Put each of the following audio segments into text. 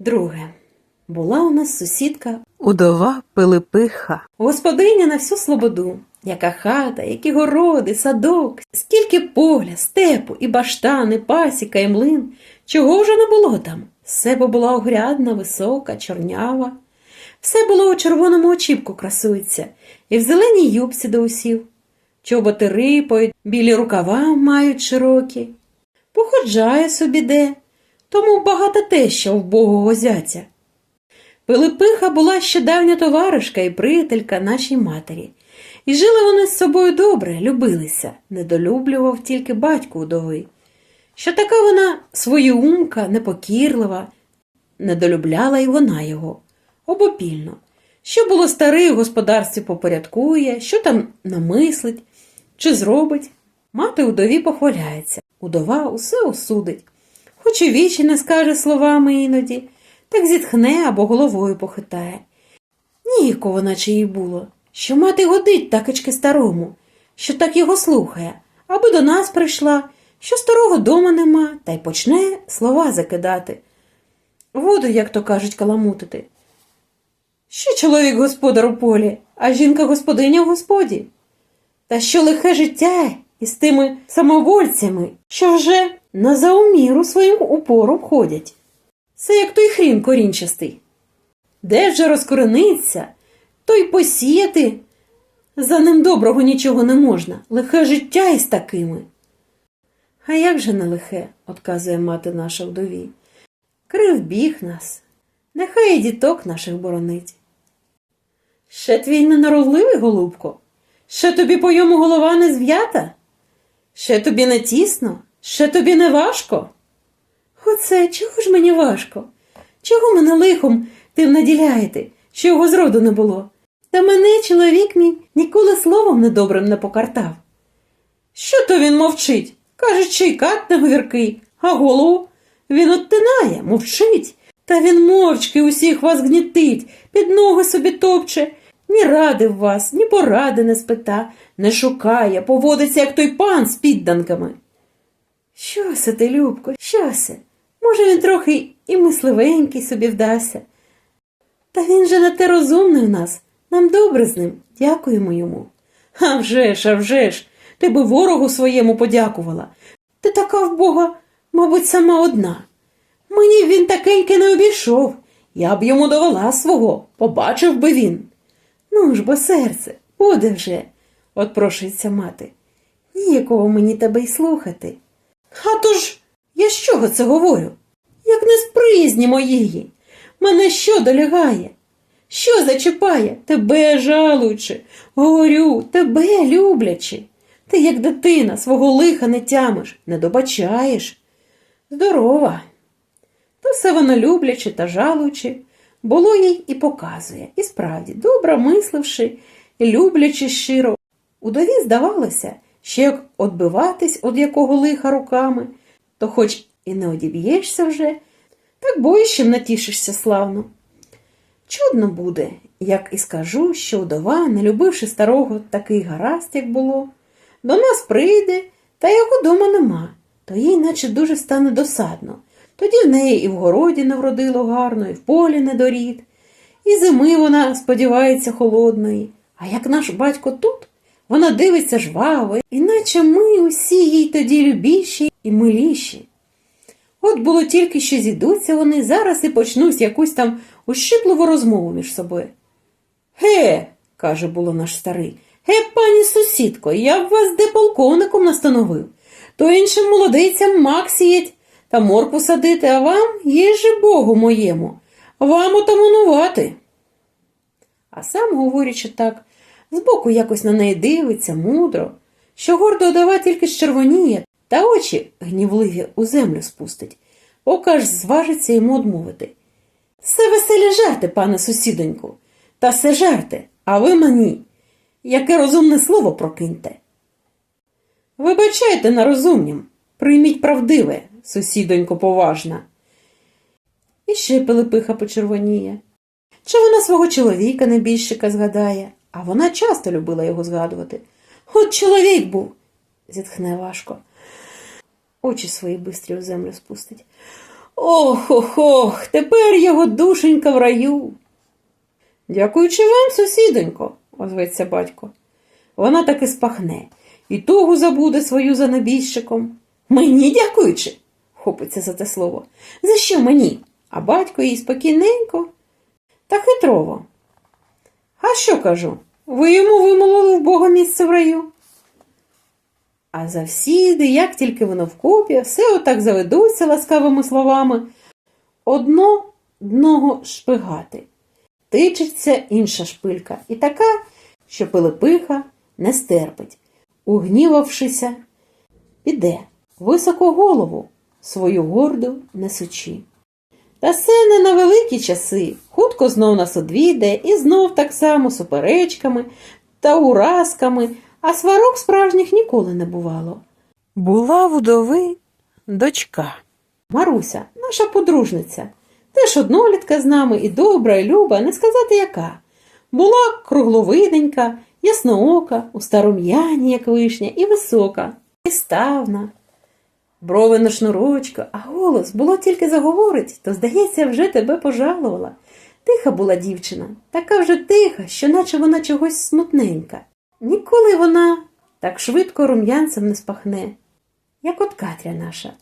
Друге. Була у нас сусідка, Удова Пилипиха. господиня на всю слободу. Яка хата, які городи, садок, скільки поля, степу, і баштани, пасіка, і млин. Чого вже не було там? Все бо була огрядна, висока, чорнява. Все було у червоному очіпку красується, і в зеленій юбці до усів. Чоботи рипають, білі рукава мають широкі. Походжає собі де, тому багато теща в богого зятя. Пилипиха була ще давня товаришка і приятелька нашій матері. І жили вони з собою добре, любилися, недолюблював тільки батько удови. Що така вона своєумка, непокірлива, недолюбляла і вона його, обопільно. Що було старий у господарстві попорядкує, що там намислить, чи зробить. Мати удові похваляється, удова усе осудить. Хоч і вічі не скаже словами іноді, так зітхне або головою похитає. Ніяково наче їй було, що мати годить такички старому, що так його слухає, аби до нас прийшла, що старого дома нема, та й почне слова закидати. Воду, як то кажуть, каламутити. Що чоловік господар у полі, а жінка господиня в господі? Та що лихе життя із тими самовольцями, що вже на зауміру своїм упором ходять. Це як той хрін корінчастий. Де вже розкорениться, то й посіяти. За ним доброго нічого не можна, лихе життя із такими. А як же не лихе, отказує мати наша вдові. Крив біг нас, нехай і діток наших боронить. Ще твій ненаровливий, голубко, ще тобі по йому голова не зв'ята, ще тобі не тісно, ще тобі не важко. Оце чого ж мені важко? Чого мене лихом тим наділяєте, що його зроду не було? Та мене чоловік мій ніколи словом недобрим не покартав. Що то він мовчить? Каже, чий кат неговіркий, а голову він оттинає, мовчить. Та він мовчки усіх вас гнітить, під ноги собі топче, ні ради в вас, ні поради не спита, не шукає, поводиться, як той пан з підданками. Що се ти, Любко, що се? Може, він трохи і мисливенький собі вдасться. Та він же не те розумний у нас. Нам добре з ним, дякуємо йому. А вже ж, а вже ж, ти би ворогу своєму подякувала. Ти така в Бога, мабуть, сама одна. Мені він такеньки не обійшов. Я б йому довела свого, побачив би він. Ну ж бо серце, буде вже, от мати. Ніякого мені тебе й слухати. А то ж, я з чого це говорю? Як не з приязні моєї. Мене що долягає? Що зачіпає, тебе жалуючи, говорю, тебе люблячи. Ти, як дитина, свого лиха не тямиш, не добачаєш. Здорова. То все воно люблячи та жалуючи, було їй і показує, і справді, добре мисливши люблячи щиро. Удові здавалося, що як отбиватись від якого лиха руками, то хоч і не одіб'єшся вже, так боїщем натішишся славно. Чудно буде, як і скажу, що вдова, не любивши старого такий гаразд, як було, до нас прийде, та його дома нема, то їй наче дуже стане досадно. Тоді в неї і в городі не вродило гарно, і в полі не дорід, і зими вона сподівається холодної. А як наш батько тут, вона дивиться жваво, іначе ми усі їй тоді любіші і миліші. От було тільки що зійдуться вони, зараз і почнуть якусь там ущипливу розмову між собою. Ге, каже було наш старий, ге, пані сусідко, я б вас де полковником настановив. То іншим молодицям мак сіять та морку садити, а вам є же Богу моєму, вам отаманувати. А сам, говорячи так, збоку якось на неї дивиться мудро, що гордо одава тільки щервоніє, та очі гнівливі у землю спустить, поки аж зважиться йому одмовити. Все веселі жарти, пане сусідоньку, та все жарти, а ви мені. Яке розумне слово прокиньте. Вибачайте на розумнім, прийміть правдиве, сусідонько поважна. І ще Пилипиха почервоніє. Чи вона свого чоловіка небіжчика згадає, а вона часто любила його згадувати. От чоловік був, зітхне важко. Очі свої бистрі у землю спустить. Ох, ох, ох, тепер його душенька в раю. Дякуючи вам, сусідонько, озветься батько. Вона таки спахне і тугу забуде свою за небіжчиком. Мені дякуючи, хопиться за те слово. За що мені? А батько їй спокійненько та хитрово. А що кажу? Ви йому вимолили в Бога місце в раю. А завсіди, як тільки воно вкупі, все отак заведуться ласкавими словами. Одно дного шпигати. Тичиться інша шпилька, і така, що Пилипиха не стерпить. Угнівавшися, піде високо голову свою горду несучи. Та все не на великі часи. Хутко знов нас одвійде, і знов так само суперечками та уразками, а сварок справжніх ніколи не бувало. Була вдови дочка. Маруся, наша подружниця, теж однолітка з нами і добра, і люба, не сказати яка. Була кругловиденька, ясноока, у старом'яні, як вишня, і висока, і ставна. Брови на шнурочку, а голос було тільки заговорить, то, здається, вже тебе пожалувала. Тиха була дівчина, така вже тиха, що наче вона чогось смутненька. Ніколи вона так швидко рум'янцем не спахне, як от Катря наша.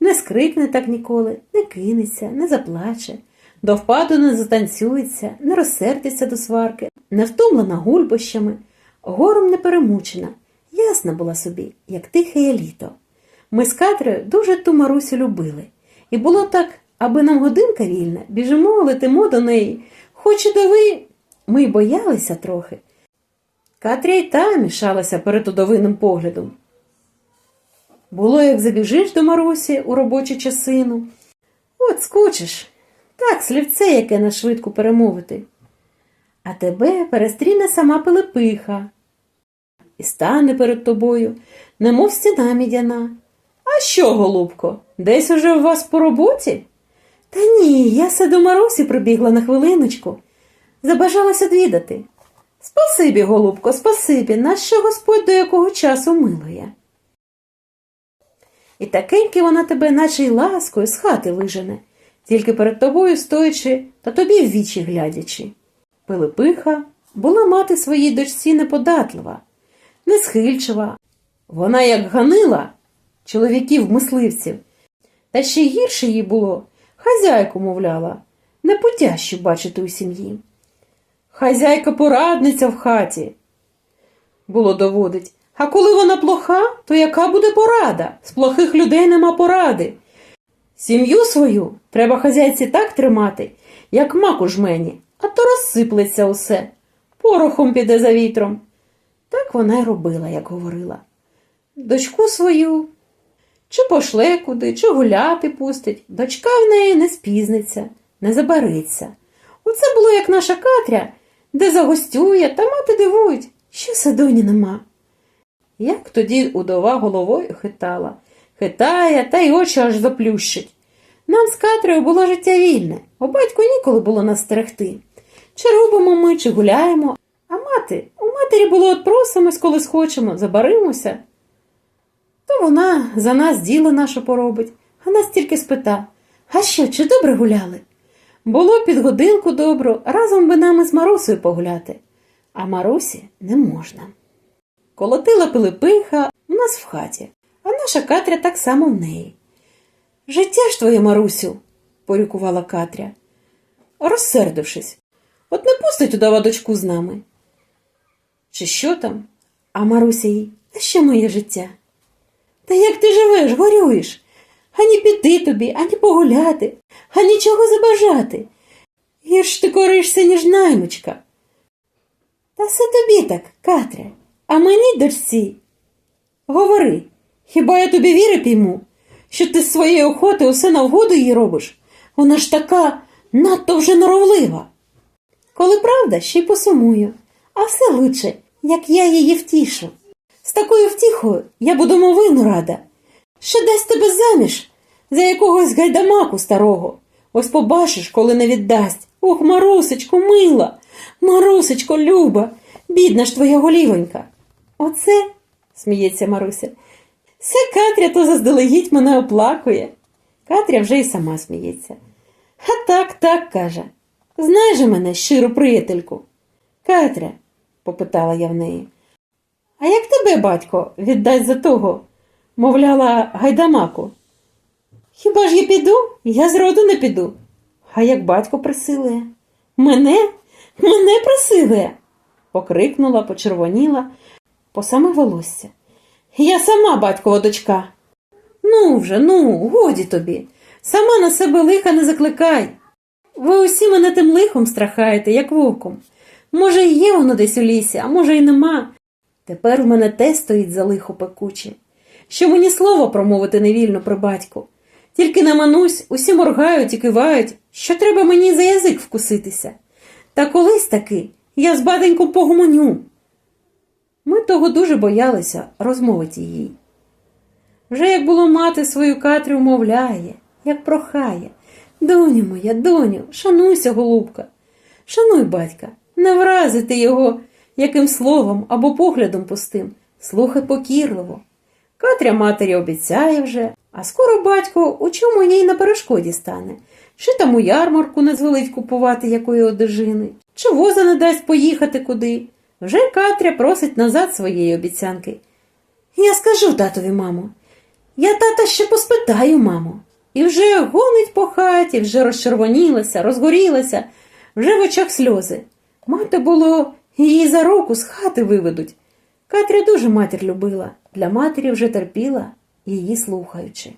Не скрикне так ніколи, не кинеться, не заплаче, до впаду не затанцюється, не розсердиться до сварки, не втомлена гульбощами, гором не перемучена, ясна була собі, як тихе літо. Ми з Катрою дуже ту Марусю любили, і було так, аби нам годинка вільна, біжимо, летимо до неї, хоч і дови, ми й боялися трохи. Катря й та мішалася перед удовиним поглядом. Було, як забіжиш до Марусі у робочу часину. От скочиш, так слівце, яке на швидку перемовити. А тебе перестріне сама Пилипиха і стане перед тобою, немов стіна мідяна. А що, голубко, десь уже у вас по роботі? Та ні, я се до Марусі прибігла на хвилиночку. Забажалася відвідати. Спасибі, голубко, спасибі, нащо Господь до якого часу милує. І такеньки вона тебе, наче й ласкою, з хати вижене, тільки перед тобою стоячи та тобі в вічі глядячи. Пилипиха була мати своїй дочці неподатлива, несхильчива. Вона як ганила чоловіків мисливців, та ще гірше їй було, хазяйку мовляла, непотящу бачити у сім'ї. Хазяйка порадниця в хаті, було доводить. А коли вона плоха, то яка буде порада? З плохих людей нема поради. Сім'ю свою треба хазяйці так тримати, як мак у жмені, а то розсиплеться усе, порохом піде за вітром. Так вона й робила, як говорила. Дочку свою чи пошле куди, чи гуляти пустить, дочка в неї не спізниться, не забариться. Оце було, як наша Катря, де загостює, та мати дивують, що садоні нема. Як тоді удова головою хитала, хитає та й очі аж заплющить. Нам з Катрею було життя вільне, у батьку ніколи було нас стерегти. Чи робимо ми, чи гуляємо, а мати, у матері було от просимось, коли схочемо, забаримося. То вона за нас діло наше поробить, а нас тільки спита, а що, чи добре гуляли? Було під годинку добро, разом би нами з Марусею погуляти, а Марусі не можна. Колотила Пилипиха у нас в хаті, а наша Катря так само в неї. Життя ж твоє, Марусю, порікувала Катря, розсердившись, от не пустить удава дочку з нами. Чи що там? А Маруся їй, а що моє життя? Та як ти живеш, горюєш? Ані піти тобі, ані погуляти, а нічого забажати. Гірш ти коришся, ніж наймичка. Та все тобі так, Катря, а мені, дочці. Говори, хіба я тобі віри пійму, що ти з своєї охоти усе на вгоду їй робиш? Вона ж така надто вже норовлива. Коли правда, ще й посумую, а все лучше, як я її втішу. З такою втіхою я буду мовину рада. Ще дасть тебе заміж за якогось гайдамаку старого. Ось побачиш, коли не віддасть. Ох, Марусечко, мила, Марусечко, люба, бідна ж твоя голівонька. Оце, сміється Маруся, все Катря то заздалегідь мене оплакує. Катря вже й сама сміється. А так, так, каже. Знаєш же мене, щиру приятельку. Катря, попитала я в неї. А як тебе, батько, віддасть за того? мовляла гайдамаку. Хіба ж я піду? Я зроду не піду. А як батько присилує? Мене? Мене присилує? покрикнула, почервоніла по саме волосся. Я сама батькова дочка. Ну вже, ну, годі тобі. Сама на себе лиха не закликай. Ви усі мене тим лихом страхаєте, як вовком. Може, є воно десь у лісі, а може, і нема. Тепер у мене те стоїть за лихо пекуче, що мені слово промовити невільно при батьку. Тільки наманусь, усі моргають і кивають, що треба мені за язик вкуситися. Та колись таки я з батеньком погомоню. Ми того дуже боялися розмовити їй. Вже як було мати свою Катрю мовляє, як прохає. Доню моя, доню, шануйся, голубка. Шануй батька, не вразити його яким словом або поглядом пустим. Слухай покірливо. Катря матері обіцяє вже, а скоро батько у чому їй на перешкоді стане. Чи там у ярмарку не звелить купувати якої одежини, чи воза не дасть поїхати куди. Вже Катря просить назад своєї обіцянки. Я скажу татові, мамо. Я тата ще поспитаю, мамо. І вже гонить по хаті, вже розчервонілася, розгорілася, вже в очах сльози. Мати було, її за руку з хати виведуть. Катря дуже матір любила, для матері вже терпіла, її слухаючи.